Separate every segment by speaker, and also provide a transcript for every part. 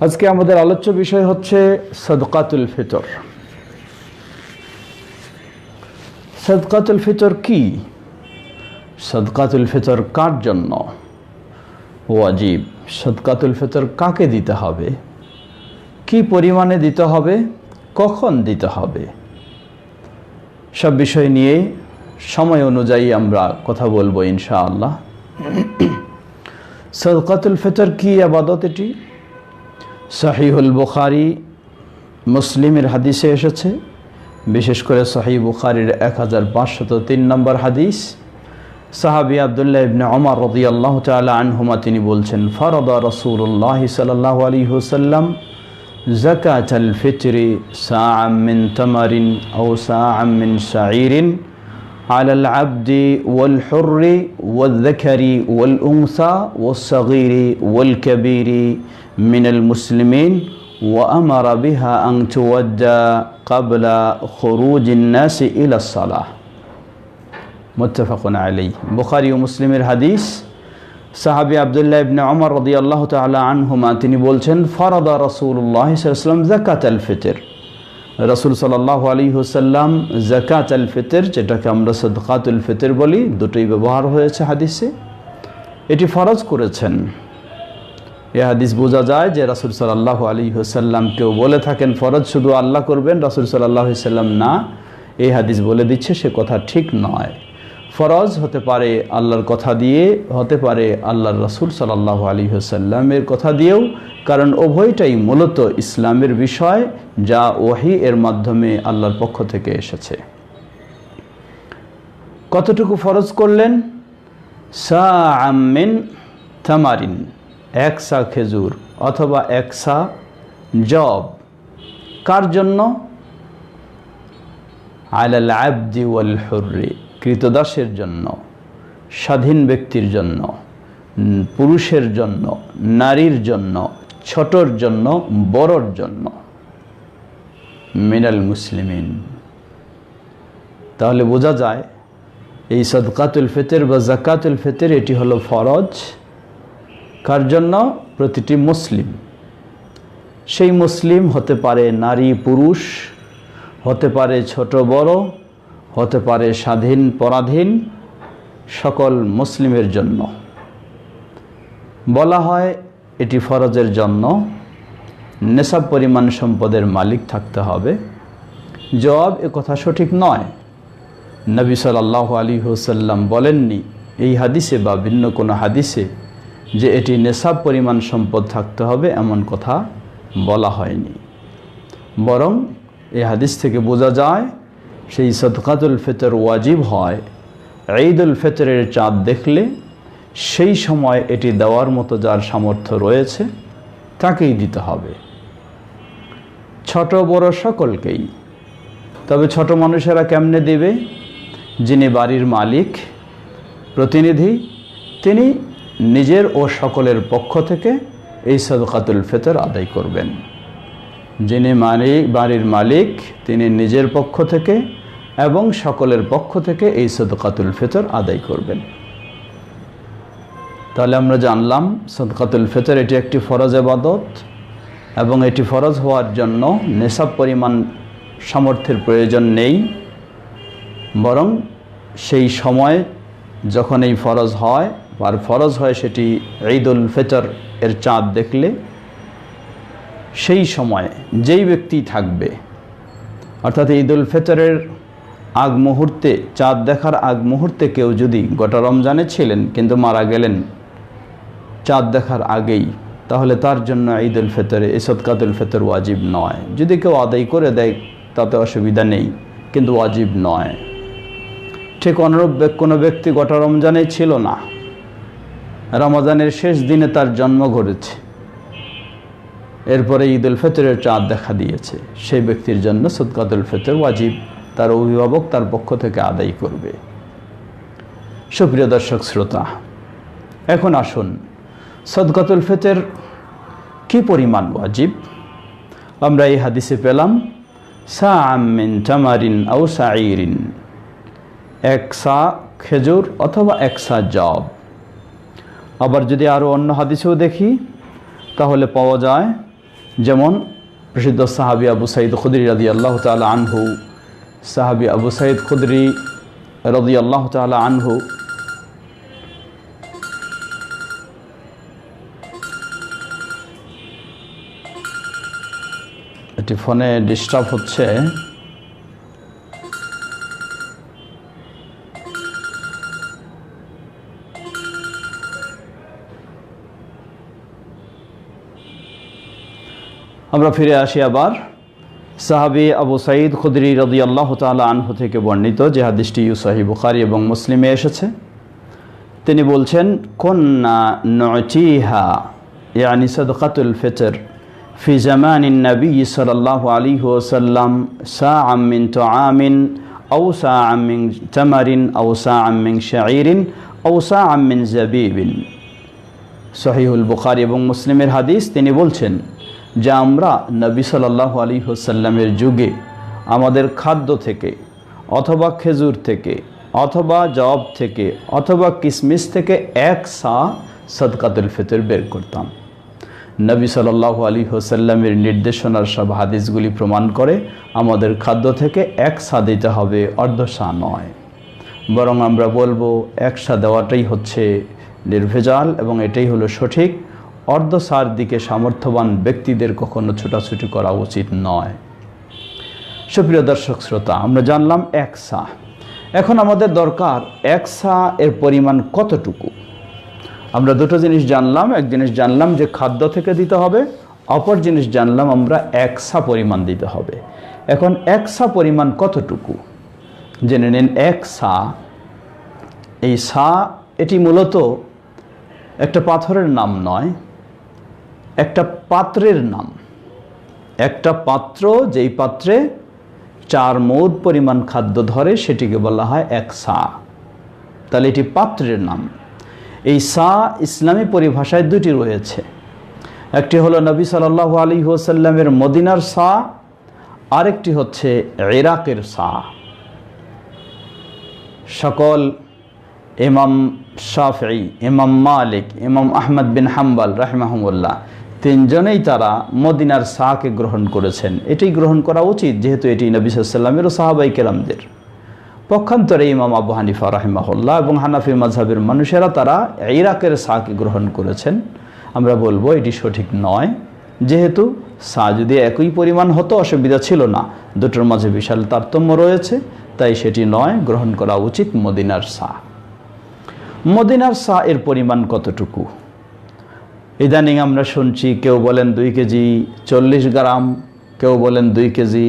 Speaker 1: আজকে আমাদের আলোচ্য বিষয় হচ্ছে সদকাতুল ফিতর। সদকাতুল ফিতর কি? সদকাতুল ফিতর কার জন্য? ওয়াজিব। সদকাতুল ফিতর কাকে দিতে হবে? কি পরিমাণে দিতে হবে? কখন দিতে হবে? সব বিষয় নিয়ে সময় অনুযায়ী আমরা কথা বলব ইনশাআল্লাহ। সদকাতুল ফিতর কি আবাদত এটি? শাহিউল বুখারি মুসলিমের হাদিসে এসেছে। বিশেষ করে শাহি বুখারির এক হাজার পাঁচশত তিন নম্বর হাদিস। সাহাবি আবদুল্লাহ ইবনে অমর রদি আল্লাহ তালা আনহুমা তিনি বলছেন, ফরদ রসুল্লাহ সাল্লাহ আলী হুসাল্লাম জকাত আল সা আমিন তমারিন ও সা আমিন শাহরিন على العبد والحر والذكر والأنثى والصغير والكبير من المسلمين وأمر بها أن تودى قبل خروج الناس إلى الصلاة متفق عليه بخاري ومسلم الحديث সাহাবি আবদুল্লাহ ইবনে অমর রদি আল্লাহ তালা আনহুমা তিনি বলছেন ফরদা রসুল্লাহ সাল্লাম জাকাত আল ফিতর রসুল সাল্লাহ আলী হুসাল্লাম জাকাত আল ফিতর, যেটাকে আমরা সদকাতুল ফিতর বলি, দুটোই ব্যবহার হয়েছে হাদিসে। এটি ফরজ করেছেন। এ হাদিস বোঝা যায় যে রাসুল সাল্লাহ আলী হুসাল্লাম কেউ বলে থাকেন, ফরজ শুধু আল্লাহ করবেন, রাসুল সাল্লাহ সাল্লাম না। এই হাদিস বলে দিচ্ছে, সে কথা ঠিক নয়। ফরজ হতে পারে আল্লাহর কথা দিয়ে, হতে পারে আল্লাহর রসুল সাল্লাহ আলী হুসাল্লামের কথা দিয়েও, কারণ উভয়টাই মূলত ইসলামের বিষয় যা ওহি এর মাধ্যমে আল্লাহর পক্ষ থেকে এসেছে। কতটুকু ফরজ করলেন? সা আমিন থামারিন এক সা খেজুর অথবা এক সা জব। কার জন্য? আলাল আবদি ওয়াল হুর্রি। কৃতদাসের জন্য, স্বাধীন ব্যক্তির জন্য, পুরুষের জন্য, নারীর জন্য, ছোটর জন্য, বড়র জন্য। মিনাল মুসলিমিন। তাহলে বোঝা যায়, এই সদকাতুল ফেতের বা জাকাতুল ফেতের, এটি হলো ফরজ। কার জন্য? প্রতিটি মুসলিম। সেই মুসলিম হতে পারে নারী, পুরুষ, হতে পারে ছোট, বড় হতে পারে স্বাধীন পরাধীন সকল মুসলিমের জন্য। বলা হয় এটি ফরজের জন্য। নেশাব পরিমাণ সম্পদের মালিক থাকতে হবে। জবাব এ কথা সঠিক নয়। নবী সাল্লাহ আলী হুসাল্লাম বলেননি, এই হাদিসে বা ভিন্ন কোনো হাদিসে যে এটি নেশাব পরিমাণ সম্পদ থাকতে হবে এমন কথা বলা হয়নি। বরং এই হাদিস থেকে বোঝা যায় সেই সদকাতুল ফিতর ওয়াজিব হয়। ঈদুল ফিতরের চাঁদ দেখলে সেই সময় এটি দেওয়ার মতো যার সামর্থ্য রয়েছে, তাকেই দিতে হবে। ছোট বড় সকলকেই। তবে ছোট মানুষেরা কেমনে দেবে? যিনি বাড়ির মালিক, প্রতিনিধি, তিনি নিজের ও সকলের পক্ষ থেকে এই সদকাতুল ফিতর আদায় করবেন। যিনি মালিক, বাড়ির মালিক, তিনি নিজের পক্ষ থেকে এবং সকলের পক্ষ থেকে এই সদকাতুল ফিতর আদায় করবেন। তাহলে আমরা জানলাম, সদকাতুল ফিতর এটি একটি ফরজ আবাদত এবং এটি ফরজ হওয়ার জন্য নেশাব পরিমাণ সামর্থ্যের প্রয়োজন নেই। বরং সেই সময় যখন এই ফরজ হয়, আর ফরজ হয় সেটি ঈদুল ফিতর এর চাঁদ দেখলে সেই সময় যেই ব্যক্তি থাকবে, অর্থাৎ ঈদুল ফেতরের আগ মুহূর্তে, চাঁদ দেখার আগ মুহূর্তে কেউ যদি গোটা রমজানে ছিলেন কিন্তু মারা গেলেন চাঁদ দেখার আগেই, তাহলে তার জন্য ঈদুল ফিতরে এই সদকাতুল ফেতর ওয়াজিব নয়। যদি কেউ আদায় করে দেয়, তাতে অসুবিধা নেই, কিন্তু ওয়াজিব নয়। ঠিক অনুরূপ কোনো ব্যক্তি গোটা রমজানে ছিল না। রমজানের শেষ দিনে তার জন্ম ঘটেছে। এরপরে ঈদ উল ফিতরের চাঁদ দেখা দিয়েছে। সেই ব্যক্তির জন্য সদকাতুল ফিতর ওয়াজিব, তার অভিভাবক তার পক্ষ থেকে আদায় করবে। সুপ্রিয় দর্শক শ্রোতা, এখন আসুন সদকাতুল ফিতর কি পরিমাণ ওয়াজিব? আমরা এই হাদিসে পেলাম সা আমিন তামারিন আউ সাইরিন এক সা খেজুর অথবা এক সা জব। আবার যদি আরও অন্য হাদিসেও দেখি, তাহলে পাওয়া যায় যেমন প্রসিদ্ধ সাহাবি আবু সাইদ খুদরি রাদি আল্লাহ তালা আনহু, সাহাবি আবু সাইদ খুদরি রদি আল্লাহ তালা আনহু, এটি ফোনে ডিস্টার্ব হচ্ছে। আমরা ফিরে আসি আবার সাহাবি আবু সাঈদ খুদরি রদি আল্লাহ তালা আনহু থেকে বর্ণিত যে হাদিসটি ইউসাহি বুখারি এবং মুসলিমে এসেছে তিনি বলছেন কন্যা নচিহা ইয়ানি সদকাতুল ফিতর في زمان النبي صلى الله عليه وسلم ساعا من طعام أو ساعا من تمر أو ساعا من شعير أو ساعا من زبيب সহিহুল বুখারি এবং মুসলিমের হাদিস তিনি বলছেন যে আমরা নবী সাল্লাহ আলী হোসাল্লামের যুগে আমাদের খাদ্য থেকে, অথবা খেজুর থেকে, অথবা জব থেকে, অথবা কিসমিস থেকে এক সা সদকাতুল ফিতর বের করতাম। নবী সাল্লাহ আলী হোসাল্লামের নির্দেশনার সব হাদিসগুলি প্রমাণ করে আমাদের খাদ্য থেকে এক সা দিতে হবে, অর্ধ সা নয়। বরং আমরা বলব, এক সা দেওয়াটাই হচ্ছে নির্ভেজাল এবং এটাই হলো সঠিক। অর্ধ সার দিকে সামর্থ্যবান ব্যক্তিদের কখনো ছোটাছুটি করা উচিত নয়। সুপ্রিয় দর্শক শ্রোতা, আমরা জানলাম এক সা। এখন আমাদের দরকার এক সা এর পরিমাণ কতটুকু? আমরা দুটো জিনিস জানলাম, এক জিনিস জানলাম যে খাদ্য থেকে দিতে হবে, অপর জিনিস জানলাম আমরা এক সা পরিমাণ দিতে হবে। এখন এক সা পরিমাণ কতটুকু? জেনে নিন এক সা। এই সা এটি মূলত একটা পাথরের নাম নয় একটা পাত্রের নাম। একটা পাত্র, যেই পাত্রে চার মৌদ পরিমাণ খাদ্য ধরে, সেটিকে বলা হয় এক সা। তাহলে এটি পাত্রের নাম। এই সা ইসলামী পরিভাষায় দুটি রয়েছে। একটি হলো নবী সাল্লাহ আলী ওসাল্লামের মদিনার সা, আরেকটি হচ্ছে ইরাকের সা। সকল ইমাম শাফি ইমাম মালিক, ইমাম আহমদ বিন হাম্বাল, রাহমাহমুল্লাহ তিনজনেই তারা মদিনার সাকে গ্রহণ করেছেন। এটি গ্রহণ করা উচিত, যেহেতু এটি নবী ও সাহাবাই কেরামদের। পক্ষান্তরে ইমাম আবু হানিফা রাহিমাহুল্লাহ এবং হানাফি মাঝহাবের মানুষেরা তারা ইরাকের সাকে গ্রহণ করেছেন। আমরা বলব এটি সঠিক নয়, যেহেতু সা যদি একই পরিমাণ হতো, অসুবিধা ছিল না। দুটোর মাঝে বিশাল তারতম্য রয়েছে, তাই সেটি নয়, গ্রহণ করা উচিত মদিনার সা মদিনার সা এর পরিমাণ কতটুকু? ইদানিং আমরা শুনছি কেউ বলেন দুই কেজি চল্লিশ গ্রাম, কেউ বলেন দুই কেজি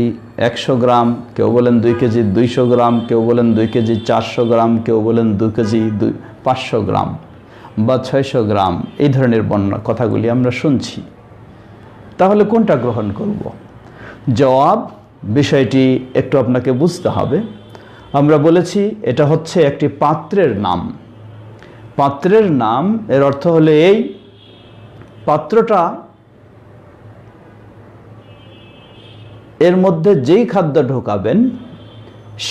Speaker 1: একশো গ্রাম, কেউ বলেন দুই কেজি দুইশো গ্রাম, কেউ বলেন দুই কেজি চারশো গ্রাম, কেউ বলেন দুই কেজি দুই, পাঁচশো গ্রাম বা ছয়শো গ্রাম। এই ধরনের বর্ণনা কথাগুলি আমরা শুনছি। তাহলে কোনটা গ্রহণ করব। জবাব, বিষয়টি একটু আপনাকে বুঝতে হবে। আমরা বলেছি এটা হচ্ছে একটি পাত্রের নাম। পাত্রের নাম, এর অর্থ হলো এই পাত্রটা এর মধ্যে যেই খাদ্য ঢোকাবেন,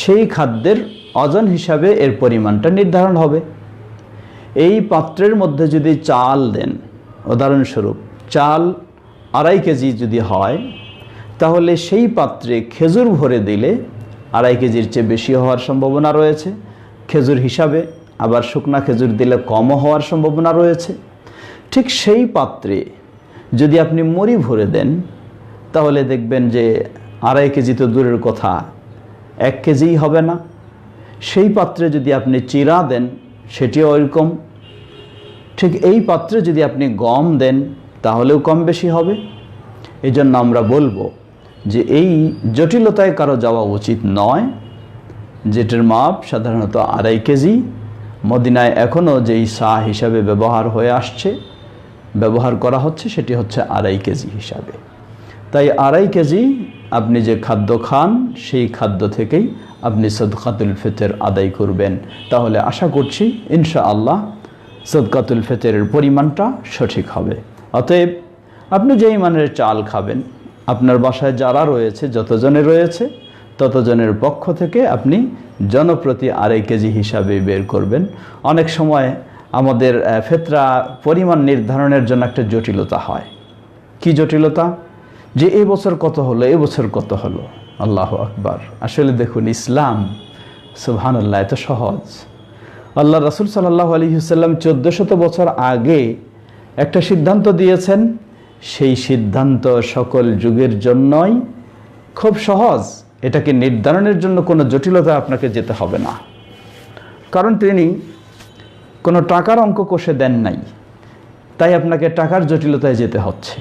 Speaker 1: সেই খাদ্যের ওজন হিসাবে এর পরিমাণটা নির্ধারণ হবে। এই পাত্রের মধ্যে যদি চাল দেন, উদাহরণস্বরূপ চাল আড়াই কেজি যদি হয়, তাহলে সেই পাত্রে খেজুর ভরে দিলে আড়াই কেজির চেয়ে বেশি হওয়ার সম্ভাবনা রয়েছে। খেজুর হিসাবে আবার শুকনা খেজুর দিলে কমও হওয়ার সম্ভাবনা রয়েছে। ঠিক সেই পাত্রে যদি আপনি মরি ভরে দেন, তাহলে দেখবেন যে আড়াই কেজি তো দূরের কথা, এক কেজিই হবে না। সেই পাত্রে যদি আপনি চিরা দেন, সেটিও ওইরকম। ঠিক এই পাত্রে যদি আপনি গম দেন, তাহলেও কম বেশি হবে। এই জন্য আমরা বলব যে এই জটিলতায় কারও যাওয়া উচিত নয়। যেটির মাপ সাধারণত আড়াই কেজি। মদিনায় এখনও যেই সা হিসাবে ব্যবহার হয়ে আসছে ব্যবহার করা হচ্ছে, সেটি হচ্ছে আড়াই কেজি হিসাবে। তাই আড়াই কেজি আপনি যে খাদ্য খান, সেই খাদ্য থেকেই আপনি সদকাতুল ফেতের আদায় করবেন। তাহলে আশা করছি ইনশা আল্লাহ সদকাতুল ফিতরের পরিমাণটা সঠিক হবে। অতএব আপনি যেই মানের চাল খাবেন, আপনার বাসায় যারা রয়েছে, যতজনে রয়েছে, ততজনের পক্ষ থেকে আপনি জনপ্রতি আড়াই কেজি হিসাবে বের করবেন। অনেক সময় আমাদের ফেতরা পরিমাণ নির্ধারণের জন্য একটা জটিলতা হয়। কি জটিলতা? যে এই বছর কত হলো, এ বছর কত হলো? আল্লাহ আকবার। আসলে দেখুন, ইসলাম, সুবহানাল্লাহ, এত সহজ। আল্লাহ রাসুল সাল্লাহ আলী হুসাল্লাম চোদ্দশত বছর আগে একটা সিদ্ধান্ত দিয়েছেন, সেই সিদ্ধান্ত সকল যুগের জন্যই খুব সহজ। এটাকে নির্ধারণের জন্য কোনো জটিলতা আপনাকে যেতে হবে না। কারণ তিনি কোনো টাকার অঙ্ক কষে দেন নাই। তাই আপনাকে টাকার জটিলতায় যেতে হচ্ছে।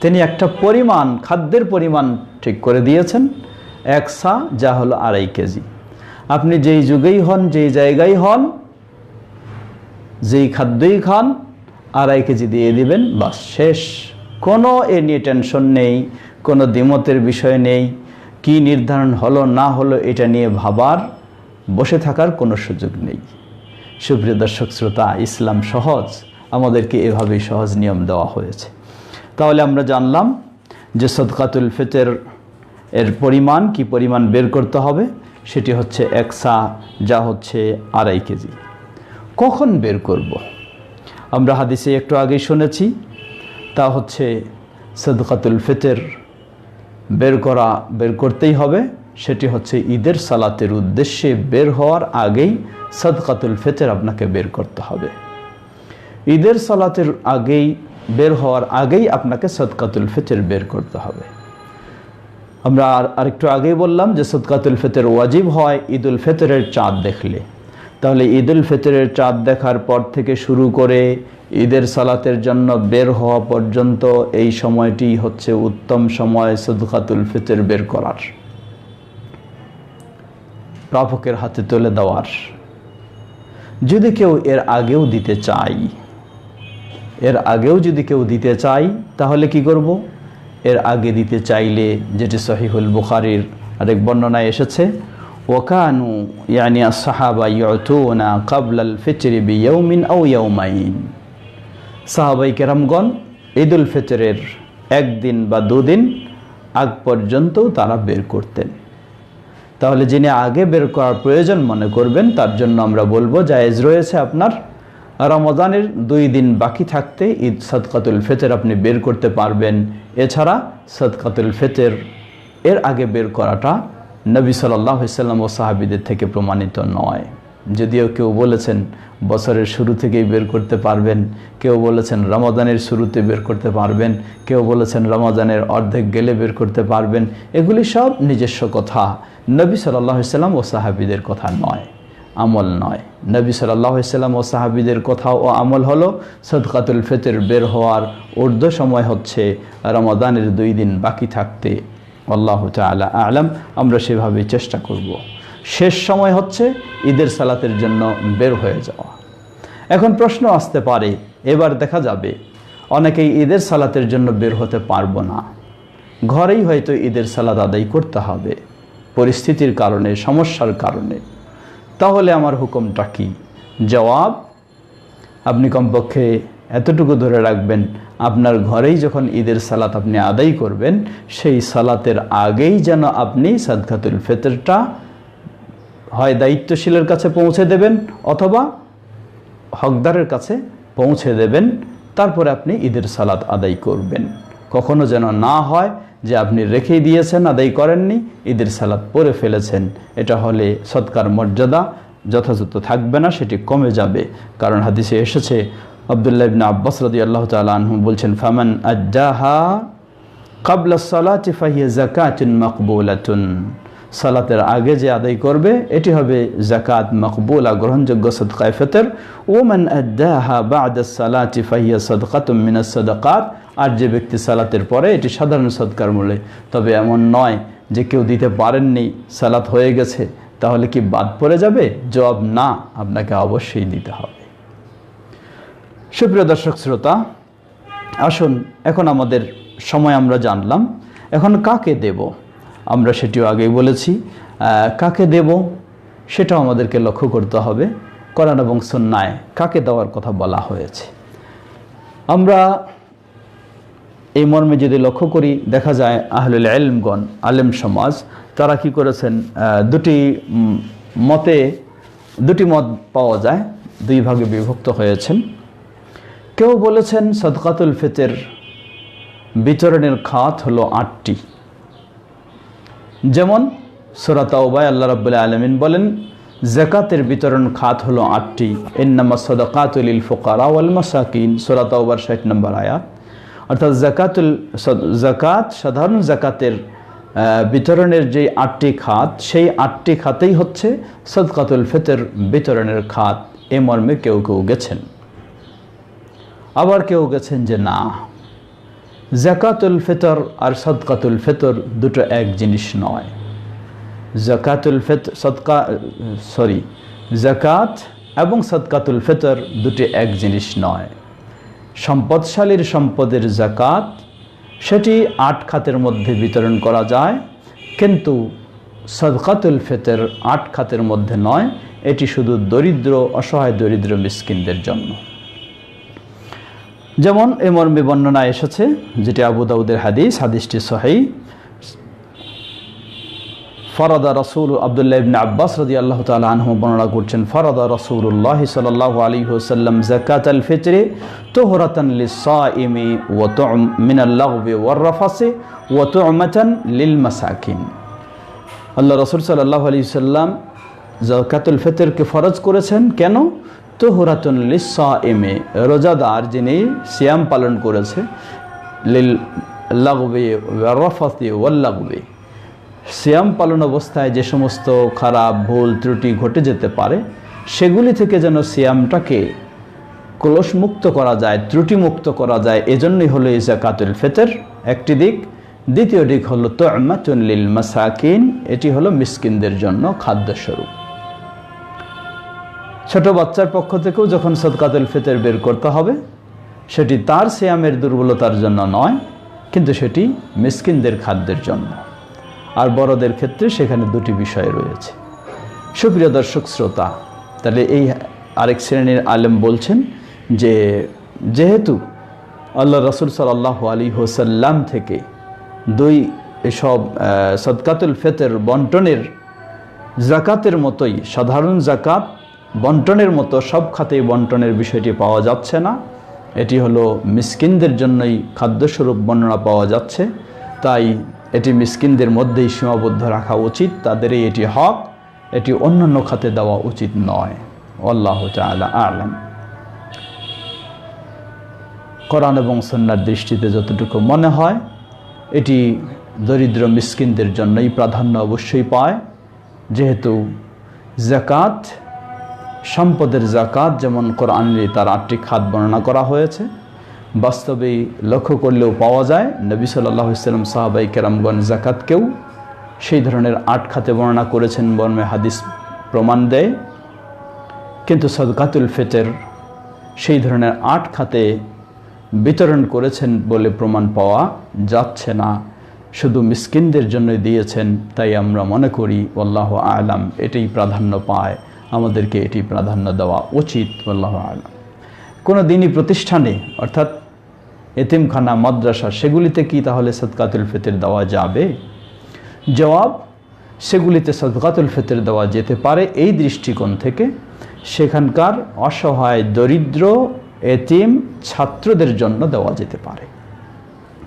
Speaker 1: তিনি একটা পরিমাণ, খাদ্যের পরিমাণ ঠিক করে দিয়েছেন, এক সা যা হলো আড়াই কেজি। আপনি যেই যুগেই হন, যেই জায়গায় হন, যেই খাদ্যই খান, আড়াই কেজি দিয়ে দিবেন, বাস শেষ। কোনো এ নিয়ে টেনশন নেই, কোনো দ্বিমতের বিষয় নেই, কি নির্ধারণ হলো না হলো এটা নিয়ে ভাবার, বসে থাকার কোনো সুযোগ নেই। সুপ্রিয় দর্শক, শ্রোতা, ইসলাম সহজ। আমাদেরকে এভাবেই সহজ নিয়ম দেওয়া হয়েছে। তাহলে আমরা জানলাম যে সদকাতুল ফিতর এর পরিমাণ, কি পরিমাণ বের করতে হবে? সেটি হচ্ছে এক সা যা হচ্ছে আড়াই কেজি। কখন বের করব। আমরা হাদিসে একটু আগেই শুনেছি, তা হচ্ছে সদকাতুল ফিতর বের করা, বের করতেই হবে। সেটি হচ্ছে ঈদের সালাতের উদ্দেশ্যে বের হওয়ার আগেই সদকাতুল ফিতর আপনাকে বের করতে হবে। ঈদের সালাতের আগেই বের হওয়ার আগেই আপনাকে সদকাতুল ফিতর বের করতে হবে। আমরা আর আরেকটু আগেই বললাম যে সদকাতুল ফেতের ওয়াজিব হয় ঈদুল ফেতরের চাঁদ দেখলে। তাহলে ঈদুল ফেতরের চাঁদ দেখার পর থেকে শুরু করে ঈদের সালাতের জন্য বের হওয়া পর্যন্ত এই সময়টি হচ্ছে উত্তম সময় সদকাতুল ফিতর বের করার। প্রাপকের হাতে তুলে দেওয়ার। যদি কেউ এর আগেও দিতে চাই, এর আগেও যদি কেউ দিতে চাই, তাহলে কি করব? এর আগে দিতে চাইলে যেটি সহিহুল বুখারির আরেক বর্ণনায় এসেছে ওকানু ইয়ানি সাহাবা ইয়তুনা কাবলাল ফিচরি বিয়ৌমিন ও ইয়ৌমাইন সাহাবাই কেরামগণ, ঈদুল ফিতরের একদিন বা দুদিন আগ পর্যন্তও তারা বের করতেন। তাহলে যিনি আগে বের করার প্রয়োজন মনে করবেন, তার জন্য আমরা বলব জায়েজ রয়েছে আপনার। রমজানের দুই দিন বাকি থাকতে ঈদ সদকাতুল ফেতের আপনি বের করতে পারবেন। এছাড়া সদকাতুল ফেতের এর আগে বের করাটা নবী সাল্লাম ও সাহাবিদের থেকে প্রমাণিত নয়। যদিও কেউ বলেছেন বছরের শুরু থেকেই বের করতে পারবেন, কেউ বলেছেন রমাদানের শুরুতে বের করতে পারবেন, কেউ বলেছেন রমাদানের অর্ধেক গেলে বের করতে পারবেন। এগুলি সব নিজস্ব কথা। নবী সাল্লাম ও সাহাবিদের কথা নয়, আমল নয়। নবী সাল্লাম ও সাহাবিদের কথা ও আমল হলো সদকাতুল ফেতের বের হওয়ার ঊর্ধ্ব সময় হচ্ছে রমাদানের দুই দিন বাকি থাকতে। আল্লাহ তালা আলাম, আমরা সেভাবে চেষ্টা করব। শেষ সময় হচ্ছে ঈদের সালাতের জন্য বের হয়ে যাওয়া। এখন প্রশ্ন আসতে পারে, এবার দেখা যাবে, অনেকেই ঈদের সালাতের জন্য বের হতে পারব না। ঘরেই হয়তো ঈদের সালাদ আদায় করতে হবে। পরিস্থিতির কারণে, সমস্যার কারণে। তাহলে আমার হুকুমটা কি? জবাব, আপনি কমপক্ষে এতটুকু ধরে রাখবেন, আপনার ঘরেই যখন ঈদের সালাত আপনি আদায় করবেন, সেই সালাতের আগেই যেন আপনি সাদকাতুল ফেতরটা হয় দায়িত্বশীলের কাছে পৌঁছে দেবেন অথবা হকদারের কাছে পৌঁছে দেবেন, তারপরে আপনি ঈদের সালাত আদায় করবেন। কখনো যেন না হয় যে আপনি রেখেই দিয়েছেন, আদায় করেননি, ঈদের সালাত পরে ফেলেছেন। এটা হলে সৎকার মর্যাদা যথাযথ থাকবে না, সেটি কমে যাবে। কারণ হাদিসে এসেছে, আবদুল্লাহ ইবিন আব্বাস রদি আল্লাহ তালু বলছেন, ফামান আজ্জাহা কাবলা সালাতি ফাহিয়া জাকাতুন মকবুলাতুন। সালাতের আগে যে আদায় করবে, এটি হবে জাকাত মকবুলা, গ্রহণযোগ্য সদকায় ফেতর। ওমান আদাহা বাদ সালাতি ফাহিয়া সদকাতুম মিনাস সদকাত। আর যে ব্যক্তি সালাতের পরে এটি সাধারণ সৎকার মূল্যে তবে এমন নয় যে কেউ দিতে পারেননি, সালাত হয়ে গেছে, তাহলে কি বাদ পড়ে যাবে? জবাব না, আপনাকে অবশ্যই দিতে হবে। সুপ্রিয় দর্শক শ্রোতা, আসুন, এখন আমাদের সময় আমরা জানলাম, এখন কাকে দেব? আমরা সেটিও আগেই বলেছি কাকে দেব? সেটাও আমাদেরকে লক্ষ্য করতে হবে। কোরআন এবং সন্ন্যায় কাকে দেওয়ার কথা বলা হয়েছে? আমরা এই মর্মে যদি লক্ষ্য করি, দেখা যায় আহলুল আলমগণ আলেম সমাজ, তারা কি করেছেন দুটি মতে, দুটি মত পাওয়া যায়, দুই ভাগে বিভক্ত হয়েছেন। কেউ বলেছেন সদকাতুল ফিতের, বিতরণের খাত হলো আটটি। যেমন সুরাতাউবাই আল্লাহ রাবুল্লাহ আলমিন বলেন জাকাতের বিতরণ খাত হলো আটটি। এন্নামা সদকাতুল ফোকারা ওয়াল মাসাকিন সুরাতাউবার ষাট নম্বর আয়াত। অর্থাৎ জাকাতুল জাকাত, সাধারণ জাকাতের বিতরণের যে আটটি খাত, সেই আটটি খাতেই হচ্ছে সদকাতুল ফিতর বিতরণের খাত। এ মর্মে কেউ কেউ গেছেন। আবার কেউ গেছেন যে না, জাকাতুল ফেতর আর সদকাতুল ফেতর দুটো এক জিনিস নয়। জাকাতুল ফেত, সদকা, সরি, জাকাত এবং সদকাতুল ফেতর দুটি এক জিনিস নয়। সম্পদশালীর সম্পদের জাকাত সেটি আট খাতের মধ্যে বিতরণ করা যায়, কিন্তু সদকাতুল ফেতের আট খাতের মধ্যে নয়, এটি শুধু দরিদ্র, অসহায় দরিদ্র মিসকিনদের জন্য। যেমন এ মর্মে বর্ণনা এসেছে, যেটি আবু দাউদের হাদিস, হাদিসটি সহাই ফরাদা রসুল আবদুল্লাহ ইবনে আব্বাস রদি আল্লাহ তালা বর্ণনা করছেন, ফরাদা রসুল্লাহ সাল্লাহ আলী হুসাল্লাম জাকাত আল ফিতরে তোহরাতান লিসাইমি ও তো মিনাল্লাহবে ওয়ার্রাফাসে ও তো লিল মাসাকিন। আল্লাহ রসুল সাল্লাহ আলী সাল্লাম জাকাতুল ফিতরকে ফরজ করেছেন কেন? তোহরাতুন লিসা এমে রোজাদার যিনি সিয়াম পালন করেছে, লিল লাগবে রফাতে ওয়াল্লাগবে সিয়াম পালন অবস্থায় যে সমস্ত খারাপ, ভুল ত্রুটি ঘটে যেতে পারে, সেগুলি থেকে যেন সিয়ামটাকে কলসমুক্ত করা যায়, ত্রুটিমুক্ত করা যায়, এজন্যই হলো এই জাকাতুল ফেতর একটি দিক। দ্বিতীয় দিক হলো তোয়ামাতুল্লিল মাসাকিন, এটি হলো মিসকিনদের জন্য খাদ্যস্বরূপ। ছোট বাচ্চার পক্ষ থেকেও যখন সদকাতুল ফেতের বের করতে হবে, সেটি তার সিয়ামের দুর্বলতার জন্য নয়, কিন্তু সেটি মিসকিনদের খাদ্যের জন্য। আর বড়দের ক্ষেত্রে সেখানে দুটি বিষয় রয়েছে। সুপ্রিয় দর্শক, শ্রোতা, তাহলে এই আরেক শ্রেণির আলেম বলছেন যে, যেহেতু আল্লাহ রসুল সাল্লাহ আলী হোসাল্লাম থেকে দুই এসব সদকাতুল ফেতের বন্টনের জাকাতের মতোই, সাধারণ জাকাত বন্টনের মতো সব খাতেই বন্টনের বিষয়টি পাওয়া যাচ্ছে না। এটি হলো মিসকিনদের জন্যই খাদ্যস্বরূপ বর্ণনা পাওয়া যাচ্ছে। তাই এটি মিসকিনদের মধ্যেই সীমাবদ্ধ রাখা উচিত, তাদেরই এটি হক, এটি অন্যান্য খাতে দেওয়া উচিত নয়। আল্লাহ তালা আলম। কোরআন এবং সন্ন্যার দৃষ্টিতে যতটুকু মনে হয়, এটি দরিদ্র মিসকিনদের জন্যই প্রাধান্য অবশ্যই পায়। যেহেতু জাকাত সম্পদের জাকাত যেমন কোরআনে তার আটটি খাত বর্ণনা করা হয়েছে বাস্তবেই লক্ষ্য করলেও পাওয়া যায়। নবী সাল্লাহ ইসলাম সাহাবাই কেরামগণ জাকাতকেও সেই ধরনের আট খাতে বর্ণনা করেছেন বর্মে হাদিস প্রমাণ দেয়। কিন্তু সদকাতুল ফেতের সেই ধরনের আট খাতে বিতরণ করেছেন বলে প্রমাণ পাওয়া যাচ্ছে না। শুধু মিসকিনদের জন্য দিয়েছেন, তাই আমরা মনে করি, আল্লাহ আলাম, এটাই প্রাধান্য পায়। আমাদেরকে এটি প্রাধান্য দেওয়া উচিত, আল্লাহ আলাম। কোনো দিনই প্রতিষ্ঠানে, অর্থাৎ এতিমখানা, মাদ্রাসা, সেগুলিতে কি তাহলে সদকাতুল ফিতর দেওয়া যাবে? জবাব, সেগুলিতে সদকাতুল ফিতর দেওয়া যেতে পারে এই দৃষ্টিকোণ থেকে। সেখানকার অসহায়, দরিদ্র, এতিম ছাত্রদের জন্য দেওয়া যেতে পারে।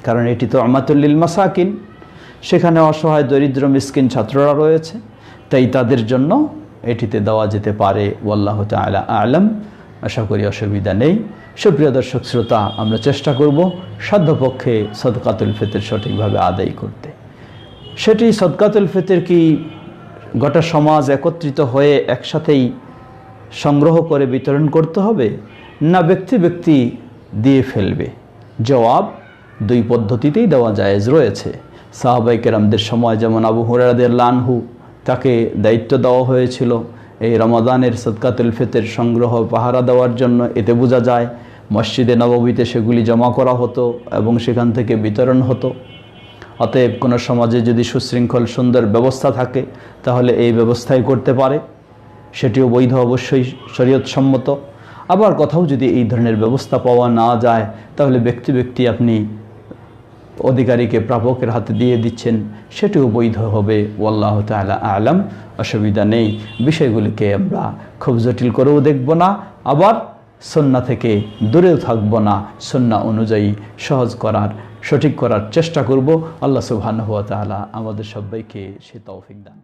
Speaker 1: কারণ এটি তো আমাতুল্লিল মাসাকিন। সেখানে অসহায়, দরিদ্র, মিসকিন ছাত্ররা রয়েছে। তাই তাদের জন্য এটিতে দেওয়া যেতে পারে, ওয়াল্লাহ তালা আলম। আশা করি অসুবিধা নেই। সুপ্রিয় দর্শক, শ্রোতা, আমরা চেষ্টা করব সাধ্যপক্ষে সদকাতুল ফিতর সঠিকভাবে আদায় করতে। সেটি সদকাতুল ফিতর কি গোটা সমাজ একত্রিত হয়ে একসাথেই সংগ্রহ করে বিতরণ করতে হবে, না ব্যক্তি ব্যক্তি দিয়ে ফেলবে? জবাব দুই পদ্ধতিতেই দেওয়া জায়েজ রয়েছে। সাহাবাই কেরামদের সময় যেমন আবু হুরাদের লানহু তাকে দায়িত্ব দেওয়া হয়েছিল এই রমাদানের সদকাতুল ফিতের সংগ্রহ পাহারা দেওয়ার জন্য এতে বোঝা যায়, মসজিদে নবমীতে সেগুলি জমা করা হতো এবং সেখান থেকে বিতরণ হতো। অতএব কোনো সমাজে যদি সুশৃঙ্খল সুন্দর ব্যবস্থা থাকে, তাহলে এই ব্যবস্থাই করতে পারে। সেটিও বৈধ অবশ্যই শরীয়তসম্মত। আবার কোথাও যদি এই ধরনের ব্যবস্থা পাওয়া না যায়, তাহলে ব্যক্তি ব্যক্তি আপনি অধিকারীকে প্রাপকের হাতে দিয়ে দিচ্ছেন, সেটিও বৈধ হবে ওল্লাহ তালা আলাম। অসুবিধা নেই, বিষয়গুলিকে আমরা খুব জটিল করেও দেখব না, আবার সন্না থেকে দূরেও থাকব না। সন্না অনুযায়ী সহজ করার, সঠিক করার চেষ্টা করব। আল্লাহ সুবহানাহু হাত আমাদের সবাইকে সে তৌফিক দান